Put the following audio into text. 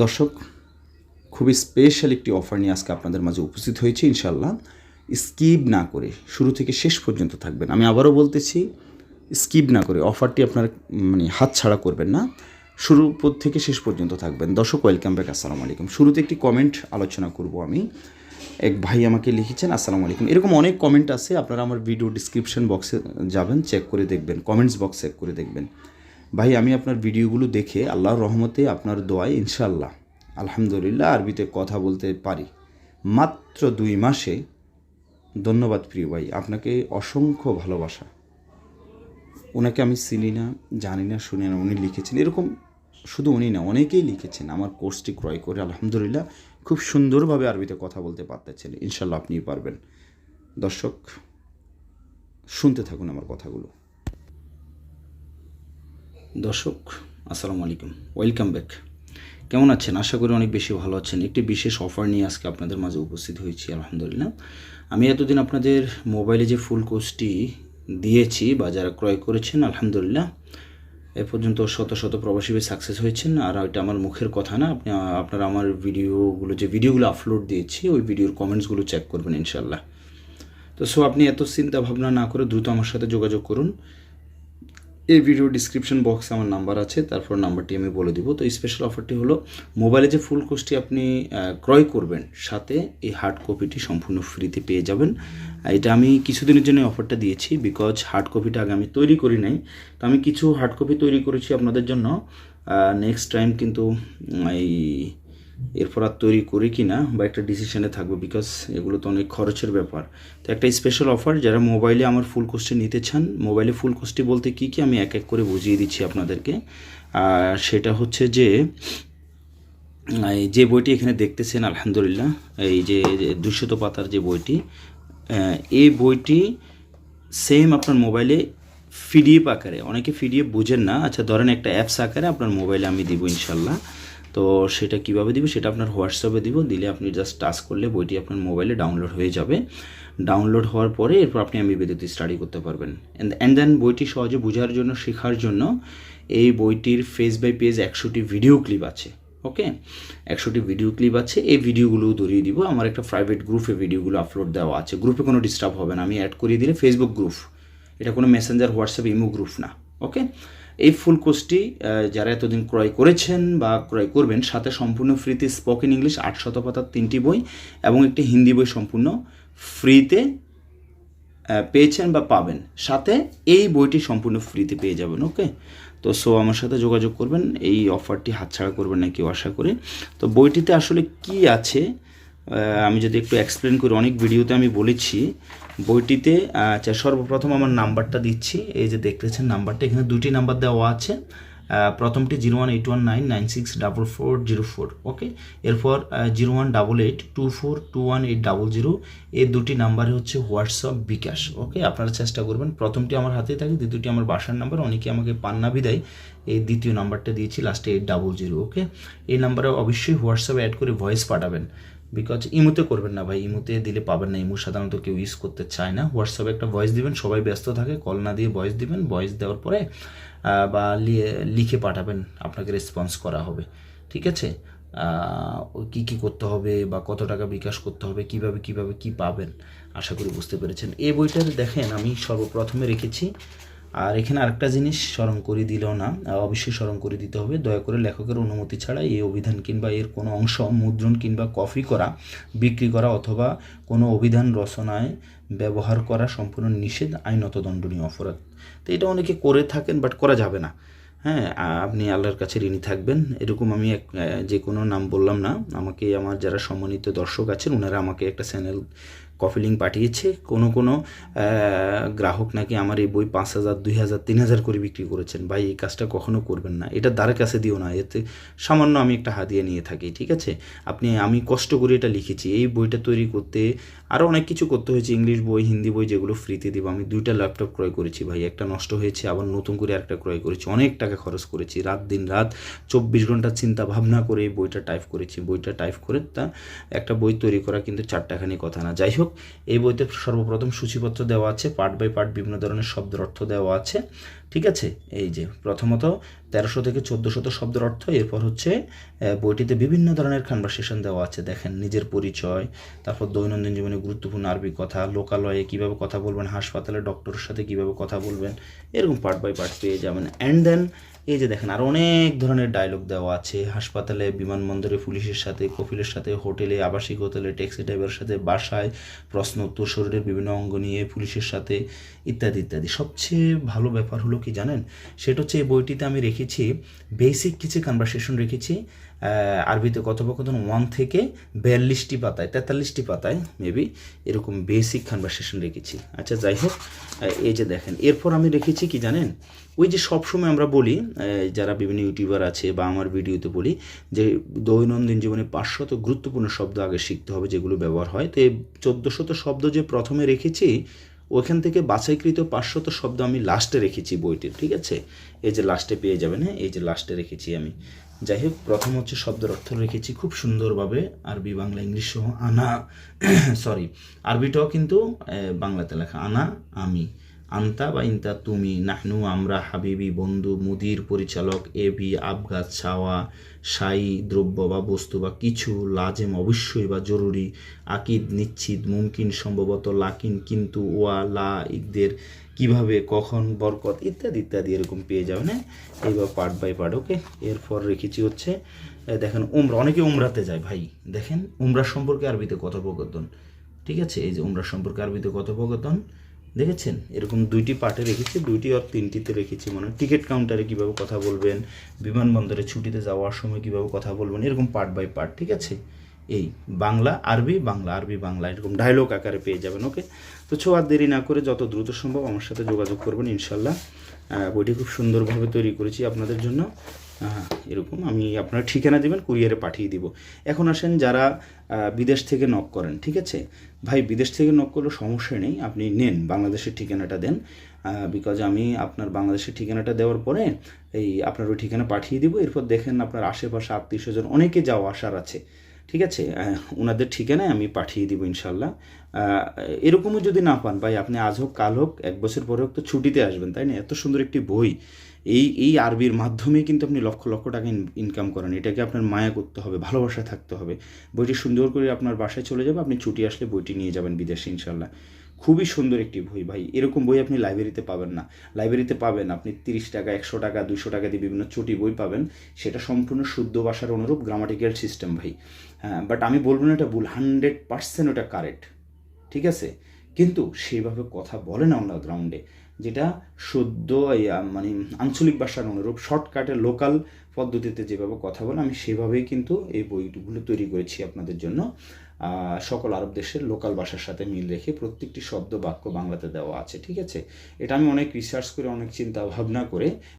দর্শক, খুবই স্পেশাল একটি অফার নিয়ে আজকে আপনাদের মাঝে উপস্থিত হয়েছে ইনশাল্লাহ স্কিপ না করে শুরু থেকে শেষ পর্যন্ত থাকবেন। আমি আবারও বলতেছি স্কিপ না করে অফারটি আপনার মানে হাত ছাড়া করবেন না। শুরু থেকে শেষ পর্যন্ত থাকবেন। দর্শক ওয়েলকাম ব্যাক আসসালামু আলাইকুম। শুরুতে একটি কমেন্ট আলোচনা করব আমি। এক ভাই আমাকে লিখেছেন, আসসালামু আলাইকুম। এরকম অনেক কমেন্ট আছে, আপনারা আমার ভিডিও ডিসক্রিপশন বক্সে যাবেন চেক করে দেখবেন কমেন্টস বক্স চেক করে দেখবেন। ভাই, আমি আপনার ভিডিওগুলো দেখে আল্লাহর রহমতে আপনার দোয়ায় ইনশাল্লাহ আলহামদুলিল্লাহ, আরবিতে কথা বলতে পারি। মাত্র দুই মাসে, ধন্যবাদ প্রিয় ভাই, আপনাকে অসংখ্য ভালোবাসা। ওনাকে আমি চিনি না, জানি না, শুনি না, উনি লিখেছেন। এরকম শুধু উনি না, অনেকেই লিখেছেন। আমার কোর্সটি ক্রয় করে, আলহামদুলিল্লাহ, খুব সুন্দরভাবে আরবিতে কথা বলতে পারতেছেন। ইনশাল্লাহ আপনি পারবেন। দর্শক, শুনতে থাকুন আমার কথাগুলো। দর্শক, আসসালামু আলাইকুম। ওয়েলকাম ব্যাক কেমন আছেন? আশা করি অনেক বেশি ভালো আছেন। একটি বিশেষ অফার নিয়ে আজকে আপনাদের মাঝে উপস্থিত হয়েছি, আলহামদুলিল্লাহ। আমি এতদিন আপনাদের মোবাইলে যে ফুল কোর্সটি দিয়েছি বা যারা ক্রয় করেছেন, আলহামদুলিল্লাহ, এ পর্যন্ত শত শত প্রবাসী সাকসেস হয়েছেন। আর এটা আমার মুখের কথা না, আপনি, আপনারা আমার ভিডিওগুলো যে ভিডিওগুলো আপলোড দিয়েছি, ওই ভিডিওর কমেন্টসগুলো চেক করবেন ইনশাল্লাহ তো সো আপনি এত চিন্তা ভাবনা না করে দ্রুত আমার সাথে যোগাযোগ করুন। এই ভিডিও ডিসক্রিপশন বক্সে আমার নাম্বার আছে, তারপর নাম্বারটি আমি বলে দিব। তো স্পেশাল অফারটি হলো মোবাইলে যে ফুল কোর্সটি আপনি ক্রয় করবেন, সাথে এই হার্ড কপিটি সম্পূর্ণ ফ্রিতে পেয়ে যাবেন। এটা আমি কিছুদিনের জন্য অফারটা দিয়েছি বিকজ হার্ড কপিটা আগে আমি তৈরি করি নাই। তো আমি কিছু হার্ড কপি তৈরি করেছি আপনাদের জন্য। নেক্সট টাইম কিন্তু এই এরপর আর তৈরি করি কি না বা একটা ডিসিশনে থাকব বিকজ এগুলো তো অনেক খরচের ব্যাপার। তো একটা স্পেশাল অফার যারা মোবাইলে আমার ফুল কোর্সটি নিতে চান মোবাইলে ফুল কোর্সটি বলতে কী কী আমি এক এক করে বুঝিয়ে দিচ্ছি আপনাদেরকে। আর সেটা হচ্ছে যে যে বইটি এখানে দেখতেছেন, আলহামদুলিল্লাহ, এই যে দুশত পাতার যে বইটি এই বইটি সেম আপনার মোবাইলে পিডিএফ আকারে, অনেকে পিডিএফ বুঝেন না আচ্ছা ধরেন একটা অ্যাপস আকারে আপনার মোবাইলে আমি দিব ইনশাল্লাহ। তো সেটা কীভাবে দিব সেটা আপনার হোয়াটসঅ্যাপে দিব, দিলে আপনি জাস্ট টাচ করলে বইটি আপনার মোবাইলে ডাউনলোড হয়ে যাবে। ডাউনলোড হওয়ার পরে এরপর আপনি আমি বিদ্যুৎ স্টাডি করতে পারবেন। অ্যান্ড দেন বইটি সহজে বোঝার জন্য, শেখার জন্য এই বইটির ফেস বাই পেজ একশোটি ভিডিও ক্লিপ আছে ওকে একশোটি ভিডিও ক্লিপ আছে, এই ভিডিওগুলোও ধরিয়ে দিব। আমার একটা প্রাইভেট গ্রুপে ভিডিওগুলো আপলোড দেওয়া আছে। গ্রুপে কোনো ডিস্টার্ব হবে না। আমি অ্যাড করিয়ে দিলে ফেসবুক গ্রুপ এটা কোনো মেসেঞ্জার হোয়াটসঅ্যাপ ইমো গ্রুপ না ওকে এই ফুল কোর্সটি যারা এতদিন ক্রয় করেছেন বা ক্রয় করবেন, সাথে সম্পূর্ণ ফ্রিতে স্পোকেন ইংলিশ আটশত পাতার তিনটি বই এবং একটি হিন্দি বই সম্পূর্ণ ফ্রিতে পেয়েছেন বা পাবেন। সাথে এই বইটি সম্পূর্ণ ফ্রিতে পেয়ে যাবেন ওকে তো সো আমার সাথে যোগাযোগ করবেন, এই অফারটি হাতছাড়া করবেন না কেউ, আশা করি। তো, বইটিতে আসলে কি আছে আমি যদি একটু এক্সপ্লেন করি, অনেক ভিডিওতে আমি বলেছি, বইটিতে আচ্ছা সর্বপ্রথম আমার নাম্বারটা দিচ্ছি, এই যে দেখতেছেন নাম্বারটা, এখানে দুটি নাম্বার দেওয়া আছে প্রথমটি zero one eight one nine nine six double four zero four okay এরপর zero one double eight two four two one eight double zero, এই দুটি নাম্বারে হচ্ছে হোয়াটসঅ্যাপ বিকাশ ওকে আপনারা চেষ্টা করবেন, প্রথমটি আমার হাতে থাকে, দ্বিতীয়টি আমার বাসার নাম্বার, অনেকে আমাকে পান্না বিদায়, এই দ্বিতীয় নাম্বারটা দিয়েছি লাস্টে এইট ডাবল জিরো ওকে এই নাম্বারে অবশ্যই হোয়াটসঅ্যাপে অ্যাড করে ভয়েস পাঠাবেন। বিকজ ইমুতে করবেন না ভাই, ইমোতে দিলে পাবেন না। ইমো সাধারণত কেউ ইউজ করতে চায় না। হোয়াটসঅ্যাপে একটা ভয়েস দিবেন, সবাই ব্যস্ত থাকে কল না দিয়ে ভয়েস দিবেন। ভয়েস দেওয়ার পরে বা লিখে পাঠাবেন, আপনাকে রেসপন্স করা হবে। ঠিক আছে? কী কী করতে হবে বা কত টাকা বিকাশ করতে হবে, কীভাবে কীভাবে কি পাবেন, আশা করি বুঝতে পেরেছেন। এই বইটার দেখেন, আমি সর্বপ্রথমে রেখেছি আর এখানে আরেকটা জিনিস স্মরণ করে দিলেও না অবশ্যই স্মরণ করে দিতে হবে। দয়া করে লেখকের অনুমতি ছাড়া এই অভিধান কিংবা এর কোনো অংশ, মুদ্রণ কিংবা কপি করা, বিক্রি করা অথবা কোনো অভিধান রচনায় ব্যবহার করা সম্পূর্ণ নিষেধ, আইনত দণ্ডনীয় অপরাধ। তো এটা অনেকে করে থাকেন বাট করা যাবে না। হ্যাঁ আপনি আল্লাহর কাছে ঋণী থাকবেন। এরকম আমি এক যে কোনো নাম বললাম না, আমাকে আমার যারা সম্মানিত দর্শক আছেন ওনারা আমাকে একটা চ্যানেল কফি লিঙ্ক পাঠিয়েছে। কোনো কোনো গ্রাহক নাকি আমার এই বই পাঁচ হাজার, দুই হাজার, তিন হাজার করে বিক্রি করেছেন। ভাই, এই কাজটা কখনো করবেন না। এটা দ্বারের কাছে দিও না। এতে সামান্য আমি একটা হাতিয়ে নিয়ে থাকি, ঠিক আছে? আপনি, আমি কষ্ট করে এটা লিখেছি। এই বইটা তৈরি করতে আরও অনেক কিছু করতে হয়েছে, ইংলিশ বই, হিন্দি বই যেগুলো ফ্রিতে দিব। আমি দুইটা ল্যাপটপ ক্রয় করেছি ভাই, একটা নষ্ট হয়েছে, আবার নতুন করে আরেকটা ক্রয় করেছি। অনেক টাকা খরচ করেছি, রাত দিন রাত চব্বিশ ঘণ্টা চিন্তা ভাবনা করে এই বইটা টাইপ করেছি। বইটা টাইপ করে তা একটা বই তৈরি করা কিন্তু চারটাখানি কথা না। যাই হোক, এই বইতে সর্বপ্রথম সূচিপত্র দেওয়া আছে পার্ট বাই পার্ট বিভিন্ন ধরনের শব্দের অর্থ দেওয়া আছে। ঠিক আছে? এই যে, প্রথমত তেরোশো থেকে চোদ্দোশত শব্দের অর্থ, এরপর হচ্ছে বইটিতে বিভিন্ন ধরনের কনভারসেশন দেওয়া আছে। দেখেন, নিজের পরিচয়, তারপর দৈনন্দিন জীবনে গুরুত্বপূর্ণ আরবি কথা, লোকালয়ে কীভাবে কথা বলবেন, হাসপাতালে ডক্টরের সাথে কীভাবে কথা বলবেন, এরকম পার্ট বাই পার্ট পেয়ে যাবেন। অ্যান্ড দেন এই যে দেখেন, আর অনেক ধরনের ডায়লগ দেওয়া আছে। হাসপাতালে, বিমানবন্দরে, পুলিশের সাথে, কফিলের সাথে, হোটেলে, আবাসিক হোটেলে ট্যাক্সি ড্রাইভারের সাথে, বাসায়, প্রশ্ন, উত্তর, শরীরের বিভিন্ন অঙ্গ নিয়ে, পুলিশের সাথে, ইত্যাদি ইত্যাদি। সবচেয়ে ভালো ব্যাপার হলো কি জানেন? সেটা হচ্ছে এই বইটিতে আমি রেখেছি বেসিক কিছু কনভারসেশন রেখেছি আরবিতে কথোপকথন ওয়ান থেকে বিয়াল্লিশটি পাতায়, তেতাল্লিশটি পাতায় মেবি এরকম বেসিক কনভারসেশন রেখেছি। আচ্ছা যাই হোক এই যে দেখেন, এরপর আমি রেখেছি কি জানেন? ওই যে সবসময় আমরা বলি যারা বিভিন্ন ইউটিউবার আছে বা আমার ভিডিওতে বলি, যে দৈনন্দিন জীবনে পাঁচশত গুরুত্বপূর্ণ শব্দ আগে শিখতে হবে যেগুলো ব্যবহার হয়। তো এই চোদ্দোশত শব্দ যে প্রথমে রেখেছি ওইখান থেকে বাছাইকৃত পাঁচশত শব্দ আমি লাস্টে রেখেছি বইটির ঠিক আছে? এই যে লাস্টে পেয়ে যাবেন হ্যাঁ? এই যে লাস্টে রেখেছি আমি। যাই হোক প্রথম হচ্ছে শব্দের অর্থ রেখেছি খুব সুন্দরভাবে, আরবি, বাংলা, ইংলিশ সহ আনা সরি আরবিটাও কিন্তু বাংলাতে লেখা, আনা, আমি, আন্তা বা ইন্তা, তুমি, নাহনু, আমরা, হাবিবি, বন্ধু, মুদির, পরিচালক, এবি আবগাত ছাওয়া, সাই, দ্রব্য বা বস্তু বা কিছু, লাজেম, অবশ্যই বা জরুরি, আকিদ নিশ্চিত মুমকিন, সম্ভবত, লাকিন, কিন্তু, ওয়া, লা, ইকদের কীভাবে, কখন, বরকত ইত্যাদি ইত্যাদি এরকম পেয়ে যাবেন হ্যাঁ? এইবার পার্ট বাই পার্ট ওকে এরপর রেখেছি হচ্ছে দেখেন উমরা, অনেকে উমরাতে যায়, ভাই। দেখেন, উমরা সম্পর্কে আরবিতে কথোপকথন, ঠিক আছে? এই যে উমরা সম্পর্কে আরবিতে কথোপকথন, দেখেছেন? এরকম দুইটি পার্টে রেখেছি, দুইটি আর তিনটিতে রেখেছি মানে টিকিট কাউন্টারে কীভাবে কথা বলবেন, বিমানবন্দরে ছুটিতে যাওয়ার সময় কীভাবে কথা বলবেন, এরকম পার্ট বাই পার্ট ঠিক আছে? এই বাংলা আরবি বাংলা আরবি, বাংলা, এরকম ডায়লগ আকারে পেয়ে যাবেন ওকে তো ছো আর দেরি না করে যত দ্রুত সম্ভব আমার সাথে যোগাযোগ করবেন ইনশাল্লাহ বইটি খুব সুন্দরভাবে তৈরি করেছি আপনাদের জন্য। এরকম আমি আপনার ঠিকানা দেবেন, কুরিয়ারে পাঠিয়ে দিব। এখন আসেন যারা বিদেশ থেকে নক করেন, ঠিক আছে? ভাই, বিদেশ থেকে নক করলে সমস্যা নেই, আপনি নেন, বাংলাদেশের ঠিকানাটা দেন। বিকজ আমি আপনার বাংলাদেশের ঠিকানাটা দেওয়ার পরে এই আপনার ওই ঠিকানা পাঠিয়ে দিব। এরপর দেখেন আপনার আশেপাশে আত্মীয় স্বজন অনেকে যাওয়া আসার আছে। ঠিক আছে? ওনাদের ঠিকানায় আমি পাঠিয়ে দিব ইনশাল্লাহ। এরকমও যদি না পান, ভাই, আপনি আজ হোক, কাল হোক, এক বছর পরে হোক তো ছুটিতে আসবেন, তাই না? এত সুন্দর একটি বই। এই এই আরবির মাধ্যমে কিন্তু আপনি লক্ষ লক্ষ টাকা ইনকাম করেন। এটাকে আপনার মায়া করতে হবে ভালোবাসা থাকতে হবে। বইটি সুন্দর করে আপনার বাসায় চলে যাবে, আপনি ছুটি আসলে বইটি নিয়ে যাবেন বিদেশে ইনশাল্লাহ। খুবই সুন্দর একটি বই ভাই। এরকম বই আপনি লাইব্রেরিতে পাবেন না। লাইব্রেরিতে পাবেন আপনি তিরিশ টাকা একশো টাকা দুশো টাকা দিয়ে বিভিন্ন চটি বই পাবেন। সেটা সম্পূর্ণ শুদ্ধ ভাষার অনুরূপ গ্রামাটিক্যাল সিস্টেম ভাই। হ্যাঁ বাট আমি বলব না এটা ভুল হান্ড্রেড পার্সেন্ট ওটা কারেক্ট ঠিক আছে? কিন্তু সেইভাবে কথা বলে না আমরা গ্রাউন্ডে যেটা এই, মানে আঞ্চলিক ভাষার অনুরূপ শর্টকাটে লোকাল পদ্ধতিতে যেভাবে কথা বলে আমি সেভাবেই কিন্তু এই বইগুলো তৈরি করেছি আপনাদের জন্য। সকল আরব দেশের লোকাল ভাষার সাথে মিল রেখে প্রত্যেকটি শব্দ বাক্য বাংলাতে দেওয়া আছে, ঠিক আছে? এটা আমি অনেক রিসার্চ করে, অনেক চিন্তা ভাবনা করে